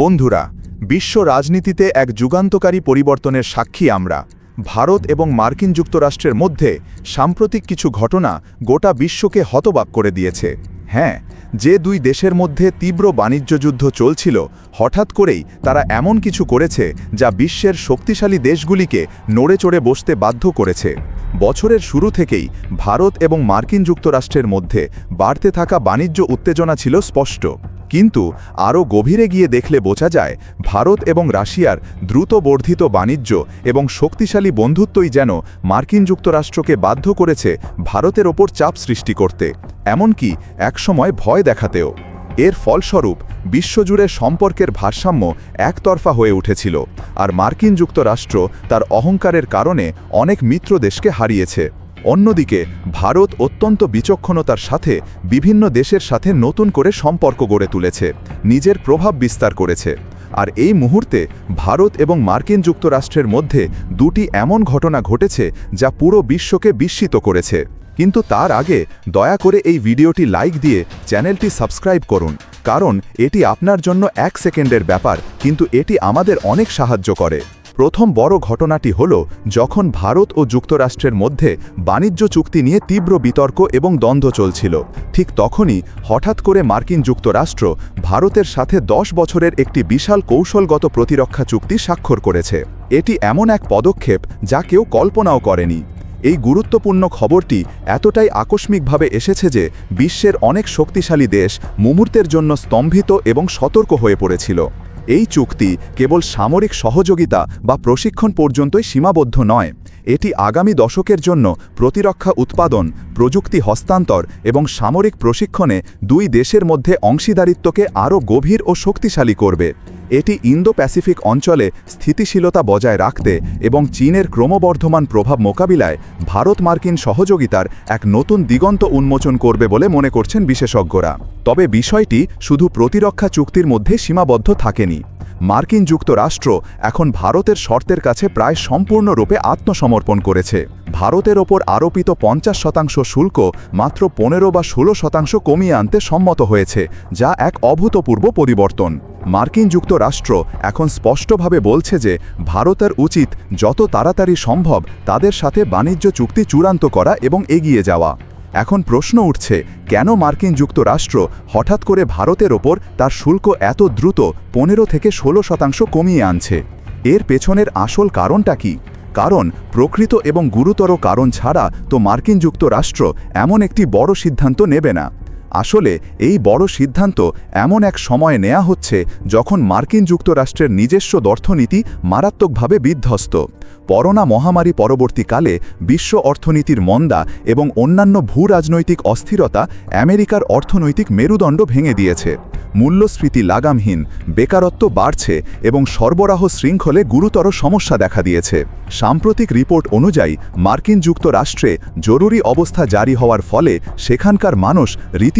বন্ধুরা, বিশ্ব রাজনীতিতে এক যুগান্তকারী পরিবর্তনের সাক্ষী আমরা। ভারত এবং মার্কিন যুক্তরাষ্ট্রের মধ্যে সাম্প্রতিক কিছু ঘটনা গোটা বিশ্বকে হতবাক করে দিয়েছে। হ্যাঁ যে দুই দেশের মধ্যে তীব্র বাণিজ্য যুদ্ধ চলছিল, হঠাৎ করেই তারা এমন কিছু করেছে যা বিশ্বের শক্তিশালী দেশগুলিকে নড়ে চড়ে বসতে বাধ্য করেছে। বছরের শুরু থেকেই ভারত এবং মার্কিন যুক্তরাষ্ট্রের মধ্যে বাড়তে থাকা বাণিজ্য উত্তেজনা ছিল স্পষ্ট। কিন্তু আরও গভীরে গিয়ে দেখলে বোঝা যায়, ভারত এবং রাশিয়ার দ্রুত বর্ধিত বাণিজ্য এবং শক্তিশালী বন্ধুত্বই যেন মার্কিন যুক্তরাষ্ট্রকে বাধ্য করেছে ভারতের ওপর চাপ সৃষ্টি করতে। এমনকি একসময় ভয় দেখাতেও। এর ফলস্বরূপ বিশ্বজুড়ে সম্পর্কের ভারসাম্য একতরফা হয়ে উঠেছিল আর মার্কিন যুক্তরাষ্ট্র তার অহংকারের কারণে অনেক মিত্র দেশকে হারিয়েছে। অন্যদিকে, ভারত অত্যন্ত বিচক্ষণতার সাথে বিভিন্ন দেশের সাথে নতুন করে সম্পর্ক গড়ে তুলেছে, নিজের প্রভাব বিস্তার করেছে। আর এই মুহূর্তে, ভারত এবং মার্কিন যুক্তরাষ্ট্রের মধ্যে দুটি এমন ঘটনা ঘটেছে যা পুরো বিশ্বকে বিস্মিত করেছে। কিন্তু তার আগে, দয়া করে এই ভিডিওটি লাইক দিয়ে চ্যানেলটি সাবস্ক্রাইব করুন, কারণ এটি আপনার জন্য এক সেকেন্ডের ব্যাপার, কিন্তু এটি আমাদের অনেক সাহায্য করে। প্রথম বড় ঘটনাটি হল যখন ভারত ও যুক্তরাষ্ট্রের মধ্যে বাণিজ্য চুক্তি নিয়ে তীব্র বিতর্ক এবং দ্বন্দ্ব চলছিল। ঠিক তখনই হঠাৎ করে মার্কিন যুক্তরাষ্ট্র ভারতের সাথে দশ বছরের একটি বিশাল কৌশলগত প্রতিরক্ষা চুক্তি স্বাক্ষর করেছে। এটি এমন এক পদক্ষেপ যা কেউ কল্পনাও করেনি। এই গুরুত্বপূর্ণ খবরটি এতটাই আকস্মিকভাবে এসেছে যে বিশ্বের অনেক শক্তিশালী দেশ মুহূর্তের জন্য স্তম্ভিত এবং সতর্ক হয়ে পড়েছিল। এই চুক্তি কেবল সামরিক সহযোগিতা বা প্রশিক্ষণ পর্যন্তই সীমাবদ্ধ নয়। এটি আগামী দশকের জন্য প্রতিরক্ষা উৎপাদন, প্রযুক্তি হস্তান্তর এবং সামরিক প্রশিক্ষণে দুই দেশের মধ্যে অংশীদারিত্বকে আরও গভীর ও শক্তিশালী করবে। এটি ইন্দো প্যাসিফিক অঞ্চলে স্থিতিশীলতা বজায় রাখতে এবং চীনের ক্রমবর্ধমান প্রভাব মোকাবিলায় ভারত মার্কিন সহযোগিতার এক নতুন দিগন্ত উন্মোচন করবে বলে মনে করছেন বিশেষজ্ঞরা। তবে বিষয়টি শুধু প্রতিরক্ষা চুক্তির মধ্যে সীমাবদ্ধ থাকেনি। মার্কিন যুক্তরাষ্ট্র এখন ভারতের শর্তের কাছে প্রায় সম্পূর্ণরূপে আত্মসমর্পণ করেছে। ভারতের ওপর আরোপিত পঞ্চাশ শতাংশ শুল্ক মাত্র পনেরো বা ষোলো শতাংশ কমিয়ে আনতে সম্মত হয়েছে, যা এক অভূতপূর্ব পরিবর্তন। মার্কিন যুক্তরাষ্ট্র এখন স্পষ্টভাবে বলছে যে, ভারতের উচিত যত তাড়াতাড়ি সম্ভব তাদের সাথে বাণিজ্য চুক্তি চূড়ান্ত করা এবং এগিয়ে যাওয়া। এখন প্রশ্ন উঠছে, কেন মার্কিন যুক্তরাষ্ট্র হঠাৎ করে ভারতের ওপর তার শুল্ক এত দ্রুত পনেরো থেকে ষোলো শতাংশ কমিয়ে আনছে? এর পেছনের আসল কারণটা কি? কারণ প্রকৃত এবং গুরুতর কারণ ছাড়া তো মার্কিন যুক্তরাষ্ট্র এমন একটি বড় সিদ্ধান্ত নেবে না। আসলে এই বড় সিদ্ধান্ত এমন এক সময়ে নেয়া হচ্ছে যখন মার্কিন যুক্তরাষ্ট্রের নিজস্ব অর্থনীতি মারাত্মকভাবে বিধ্বস্ত। করোনা মহামারী পরবর্তীকালে বিশ্ব অর্থনীতির মন্দা এবং অন্যান্য ভূ রাজনৈতিক অস্থিরতা আমেরিকার অর্থনৈতিক মেরুদণ্ড ভেঙে দিয়েছে। মূল্যস্ফীতি লাগামহীন, বেকারত্ব বাড়ছে এবং সরবরাহ শৃঙ্খলে গুরুতর সমস্যা দেখা দিয়েছে। সাম্প্রতিক রিপোর্ট অনুযায়ী মার্কিন যুক্তরাষ্ট্রে জরুরি অবস্থা জারি হওয়ার ফলে সেখানকার মানুষ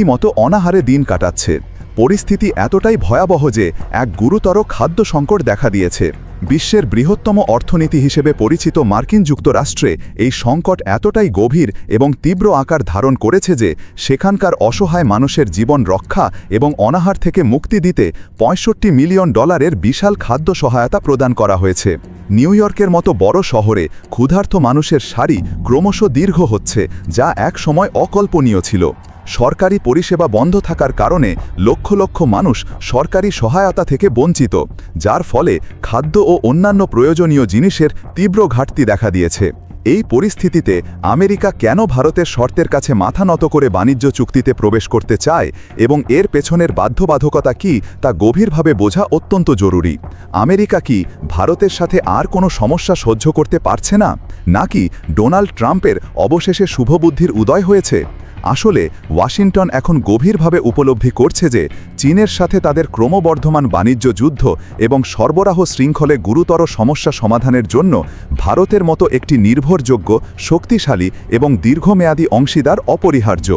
রীতিমতো অনাহারে দিন কাটাচ্ছে। পরিস্থিতি এতটাই ভয়াবহ যে এক গুরুতর খাদ্য সংকট দেখা দিয়েছে। বিশ্বের বৃহত্তম অর্থনীতি হিসেবে পরিচিত মার্কিন যুক্তরাষ্ট্রে এই সংকট এতটাই গভীর এবং তীব্র আকার ধারণ করেছে যে সেখানকার অসহায় মানুষের জীবন রক্ষা এবং অনাহার থেকে মুক্তি দিতে পঁয়ষট্টি মিলিয়ন ডলারের বিশাল খাদ্য সহায়তা প্রদান করা হয়েছে। নিউ ইয়র্কের মতো বড় শহরে ক্ষুধার্ত মানুষের সারি ক্রমশ দীর্ঘ হচ্ছে, যা এক সময় অকল্পনীয় ছিল। সরকারি পরিষেবা বন্ধ থাকার কারণে লক্ষ লক্ষ মানুষ সরকারি সহায়তা থেকে বঞ্চিত, যার ফলে খাদ্য ও অন্যান্য প্রয়োজনীয় জিনিসের তীব্র ঘাটতি দেখা দিয়েছে। এই পরিস্থিতিতে আমেরিকা কেন ভারতের শর্তের কাছে মাথা নত করে বাণিজ্য চুক্তিতে প্রবেশ করতে চায় এবং এর পেছনের বাধ্যবাধকতা কি তা গভীরভাবে বোঝা অত্যন্ত জরুরি। আমেরিকা কি ভারতের সাথে আর কোনো সমস্যা সহ্য করতে পারছে না? নাকি ডোনাল্ড ট্রাম্পের অবশেষে শুভবুদ্ধির উদয় হয়েছে? আসলে ওয়াশিংটন এখন গভীরভাবে উপলব্ধি করছে যে চীনের সাথে তাদের ক্রমবর্ধমান বাণিজ্য যুদ্ধ এবং সরবরাহ শৃঙ্খলে গুরুতর সমস্যা সমাধানের জন্য ভারতের মতো একটি নির্ভরযোগ্য, শক্তিশালী এবং দীর্ঘমেয়াদী অংশীদার অপরিহার্য।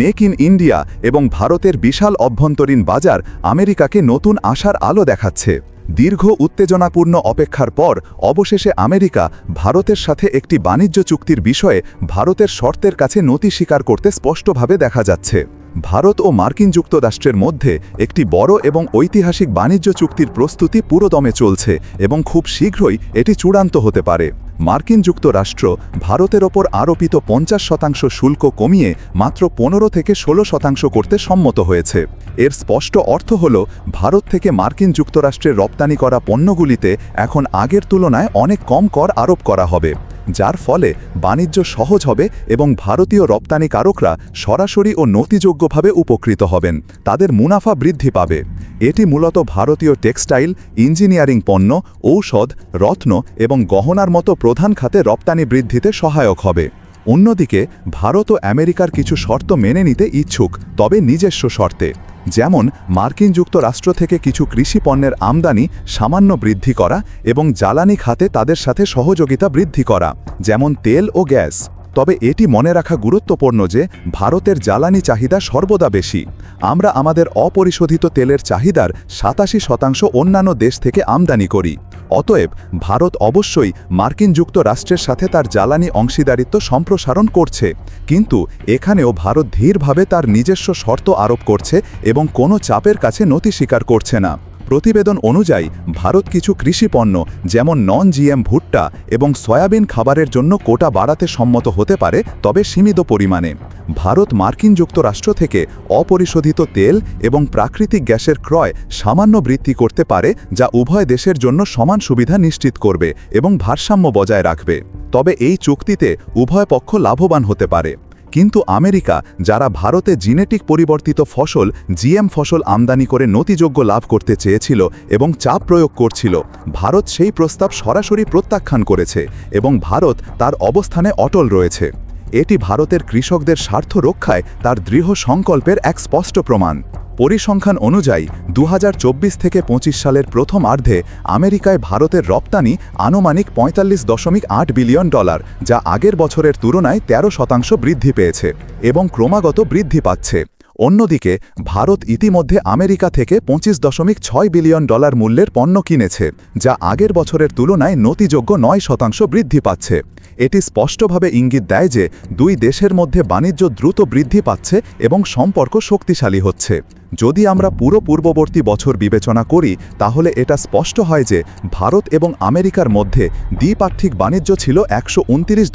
মেক ইন ইন্ডিয়া এবং ভারতের বিশাল অভ্যন্তরীণ বাজার আমেরিকাকে নতুন আশার আলো দেখাচ্ছে। দীর্ঘ উত্তেজনাপূর্ণ অপেক্ষার পর অবশেষে আমেরিকা ভারতের সাথে একটি বাণিজ্য চুক্তির বিষয়ে ভারতের শর্তের কাছে নতি স্বীকার করতে স্পষ্টভাবে দেখা যাচ্ছে। ভারত ও মার্কিন যুক্তরাষ্ট্রের মধ্যে একটি বড় এবং ঐতিহাসিক বাণিজ্য চুক্তির প্রস্তুতি পুরোদমে চলছে এবং খুব শীঘ্রই এটি চূড়ান্ত হতে পারে। মার্কিন যুক্তরাষ্ট্র ভারতের ওপর আরোপিত পঞ্চাশ শতাংশ শুল্ক কমিয়ে মাত্র পনেরো থেকে ষোলো শতাংশ করতে সম্মত হয়েছে। এর স্পষ্ট অর্থ হল, ভারত থেকে মার্কিন যুক্তরাষ্ট্রের রপ্তানি করা পণ্যগুলিতে এখন আগের তুলনায় অনেক কম কর আরোপ করা হবে। যার ফলে বাণিজ্য সহজ হবে এবং ভারতীয় রপ্তানিকারকরা সরাসরি ও নতিযোগ্যভাবে উপকৃত হবেন। তাদের মুনাফা বৃদ্ধি পাবে। এটি মূলত ভারতীয় টেক্সটাইল, ইঞ্জিনিয়ারিং পণ্য, ঔষধ, রত্ন এবং গহনার মতো প্রধান খাতে রপ্তানি বৃদ্ধিতে সহায়ক হবে। অন্যদিকে, ভারত ও আমেরিকার কিছু শর্ত মেনে নিতে ইচ্ছুক, তবে নিজস্ব শর্তে। যেমন মার্কিন যুক্তরাষ্ট্র থেকে কিছু কৃষি পণ্যের আমদানি সামান্য বৃদ্ধি করা এবং জ্বালানি খাতে তাদের সাথে সহযোগিতা বৃদ্ধি করা, যেমন তেল ও গ্যাস। তবে এটি মনে রাখা গুরুত্বপূর্ণ যে ভারতের জ্বালানি চাহিদা সর্বদা বেশি। আমরা আমাদের অপরিশোধিত তেলের চাহিদার সাতাশি শতাংশ অন্যান্য দেশ থেকে আমদানি করি। অতএব ভারত অবশ্যই মার্কিন যুক্তরাষ্ট্রের সাথে তার জ্বালানি অংশীদারিত্ব সম্প্রসারণ করছে। কিন্তু এখানেও ভারত ধীরভাবে তার নিজস্ব শর্ত আরোপ করছে এবং কোনো চাপের কাছে নতি স্বীকার করছে না। প্রতিবেদন অনুযায়ী, ভারত কিছু কৃষি পণ্য, যেমন নন জিএম ভুট্টা এবং সয়াবিন খাবারের জন্য কোটা বাড়াতে সম্মত হতে পারে, তবে সীমিত পরিমাণে। ভারত মার্কিন যুক্তরাষ্ট্র থেকে অপরিশোধিত তেল এবং প্রাকৃতিক গ্যাসের ক্রয় সামান্য বৃদ্ধি করতে পারে, যা উভয় দেশের জন্য সমান সুবিধা নিশ্চিত করবে এবং ভারসাম্য বজায় রাখবে। তবে এই চুক্তিতে উভয় পক্ষ লাভবান হতে পারে। কিন্তু আমেরিকা, যারা ভারতে জিনেটিক পরিবর্তিত ফসল, জিএম ফসল আমদানি করে নতিযোগ্য লাভ করতে চেয়েছিল এবং চাপ প্রয়োগ করছিল, ভারত সেই প্রস্তাব সরাসরি প্রত্যাখ্যান করেছে এবং ভারত তার অবস্থানে অটল রয়েছে। এটি ভারতের কৃষকদের স্বার্থ রক্ষায় তার দৃঢ় সংকল্পের এক স্পষ্ট প্রমাণ। পরিসংখ্যান অনুযায়ী দু হাজার চব্বিশ থেকে ২৫ সালের প্রথম আর্ধে আমেরিকায় ভারতের রপ্তানি আনুমানিক পঁয়তাল্লিশ দশমিক আট বিলিয়ন ডলার, যা আগের বছরের তুলনায় ১৩ শতাংশ বৃদ্ধি পেয়েছে এবং ক্রমাগত বৃদ্ধি পাচ্ছে। অন্যদিকে, ভারত ইতিমধ্যে আমেরিকা থেকে পঁচিশ দশমিক ছয় বিলিয়ন ডলার মূল্যের পণ্য কিনেছে, যা আগের বছরের তুলনায় নতিযোগ্য নয় শতাংশ বৃদ্ধি পাচ্ছে। এটি স্পষ্টভাবে ইঙ্গিত দেয় যে, দুই দেশের মধ্যে বাণিজ্য দ্রুত বৃদ্ধি পাচ্ছে এবং সম্পর্ক শক্তিশালী হচ্ছে। যদি আমরা পুরো পূর্ববর্তী বছর বিবেচনা করি, তাহলে এটা স্পষ্ট হয় যে ভারত এবং আমেরিকার মধ্যে দ্বিপাক্ষিক বাণিজ্য ছিল একশো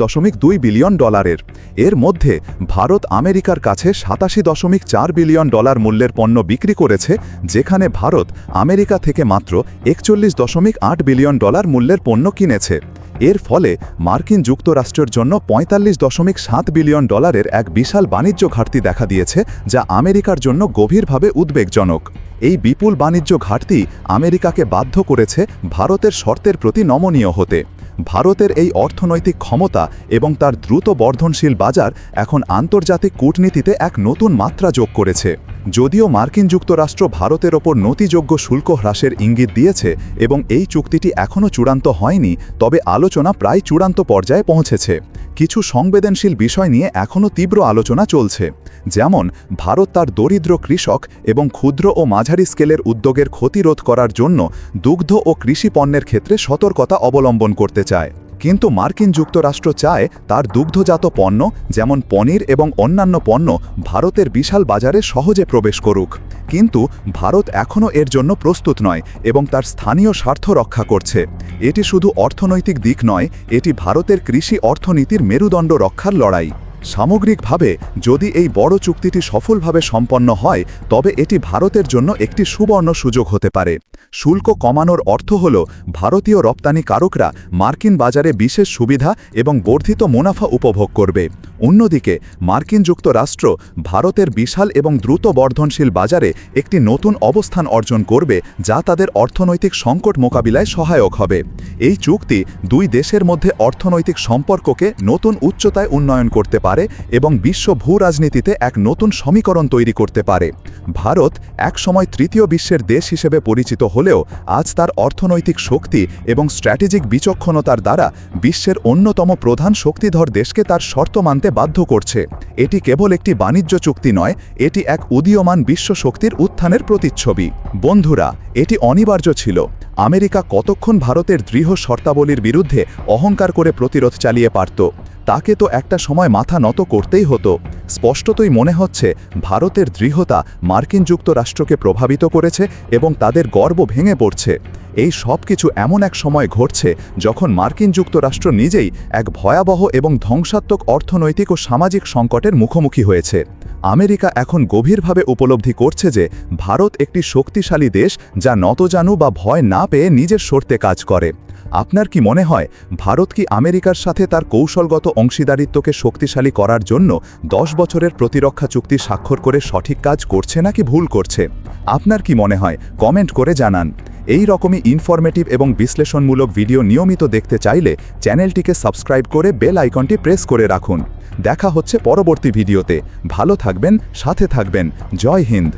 দশমিক দুই বিলিয়ন ডলারের। এর মধ্যে ভারত আমেরিকার কাছে সাতাশি দশমিক চার বিলিয়ন ডলার মূল্যের পণ্য বিক্রি করেছে, যেখানে ভারত আমেরিকা থেকে মাত্র একচল্লিশ দশমিক আট বিলিয়ন ডলার মূল্যের পণ্য কিনেছে। এর ফলে মার্কিন যুক্তরাষ্ট্রের জন্য পঁয়তাল্লিশ দশমিক সাত বিলিয়ন ডলারের এক বিশাল বাণিজ্য ঘাটতি দেখা দিয়েছে, যা আমেরিকার জন্য গভীরভাবে উদ্বেগজনক। এই বিপুল বাণিজ্য ঘাটতি আমেরিকাকে বাধ্য করেছে ভারতের শর্তের প্রতি নমনীয় হতে। ভারতের এই অর্থনৈতিক ক্ষমতা এবং তার দ্রুত বর্ধনশীল বাজার এখন আন্তর্জাতিক কূটনীতিতে এক নতুন মাত্রা যোগ করেছে। যদিও মার্কিন যুক্তরাষ্ট্র ভারতের ওপর নতিযোগ্য শুল্ক হ্রাসের ইঙ্গিত দিয়েছে এবং এই চুক্তিটি এখনও চূড়ান্ত হয়নি, তবে আলোচনা প্রায় চূড়ান্ত পর্যায়ে পৌঁছেছে। কিছু সংবেদনশীল বিষয় নিয়ে এখনও তীব্র আলোচনা চলছে, যেমন ভারত তার দরিদ্র কৃষক এবং ক্ষুদ্র ও মাঝারি স্কেলের উদ্যোগের ক্ষতিরোধ করার জন্য দুগ্ধ ও কৃষি পণ্যের ক্ষেত্রে সতর্কতা অবলম্বন করতে চায়। কিন্তু মার্কিন যুক্তরাষ্ট্র চায় তার দুগ্ধজাত পণ্য, যেমন পনির এবং অন্যান্য পণ্য, ভারতের বিশাল বাজারে সহজে প্রবেশ করুক। কিন্তু ভারত এখনও এর জন্য প্রস্তুত নয় এবং তার স্থানীয় স্বার্থ রক্ষা করছে। এটি শুধু অর্থনৈতিক দিক নয়, এটি ভারতের কৃষি অর্থনীতির মেরুদণ্ড রক্ষার লড়াই। সামগ্রিকভাবে, যদি এই বড় চুক্তিটি সফলভাবে সম্পন্ন হয়, তবে এটি ভারতের জন্য একটি সুবর্ণ সুযোগ হতে পারে। শুল্ক কমানোর অর্থ হল, ভারতীয় রপ্তানিকারকরা মার্কিন বাজারে বিশেষ সুবিধা এবং বর্ধিত মুনাফা উপভোগ করবে। অন্যদিকে, মার্কিন যুক্তরাষ্ট্র ভারতের বিশাল এবং দ্রুত বর্ধনশীল বাজারে একটি নতুন অবস্থান অর্জন করবে, যা তাদের অর্থনৈতিক সংকট মোকাবিলায় সহায়ক হবে। এই চুক্তি দুই দেশের মধ্যে অর্থনৈতিক সম্পর্ককে নতুন উচ্চতায় উন্নয়ন করতে পারে। এবং বিশ্ব ভূ রাজনীতিতে এক নতুন সমীকরণ তৈরি করতে পারে। ভারত একসময় তৃতীয় বিশ্বের দেশ হিসেবে পরিচিত হলেও আজ তার অর্থনৈতিক শক্তি এবং স্ট্র্যাটেজিক বিচক্ষণতার দ্বারা বিশ্বের অন্যতম প্রধান শক্তিধর দেশকে তার শর্ত মানতে বাধ্য করছে। এটি কেবল একটি বাণিজ্য চুক্তি নয়, এটি এক উদীয়মান বিশ্ব শক্তির উত্থানের প্রতিচ্ছবি। বন্ধুরা, এটি অনিবার্য ছিল। আমেরিকা কতক্ষণ ভারতের দৃঢ় শর্তাবলীর বিরুদ্ধে অহংকার করে প্রতিরোধ চালিয়ে পারত? তাকে তো একটা সময় মাথা নত করতেই হতো। স্পষ্টতই মনে হচ্ছে, ভারতের দৃঢ়তা মার্কিন যুক্তরাষ্ট্রকে প্রভাবিত করেছে এবং তাদের গর্ব ভেঙে পড়ছে। এই সব কিছু এমন এক সময় ঘটছে যখন মার্কিন যুক্তরাষ্ট্র নিজেই এক ভয়াবহ এবং ধ্বংসাত্মক অর্থনৈতিক ও সামাজিক সংকটের মুখোমুখি হয়েছে। আমেরিকা এখন গভীরভাবে উপলব্ধি করছে যে, ভারত একটি শক্তিশালী দেশ যা নতজানু বা ভয় না পেয়ে নিজের স্বার্থে কাজ করে। আপনার কি মনে হয়, ভারত কি আমেরিকার সাথে তার কৌশলগত অংশীদারিত্বকে শক্তিশালী করার জন্য দশ বছরের প্রতিরক্ষা চুক্তি স্বাক্ষর করে সঠিক কাজ করছে নাকি ভুল করছে? আপনার কি মনে হয়, কমেন্ট করে জানান। এই রকমই ইনফরমেটিভ এবং বিশ্লেষণমূলক ভিডিও নিয়মিত দেখতে চাইলে চ্যানেলটিকে সাবস্ক্রাইব করে বেল আইকনটি প্রেস করে রাখুন। দেখা হচ্ছে পরবর্তী ভিডিওতে ভালো থাকবেন, সাথে থাকবেন। জয় হিন্দ।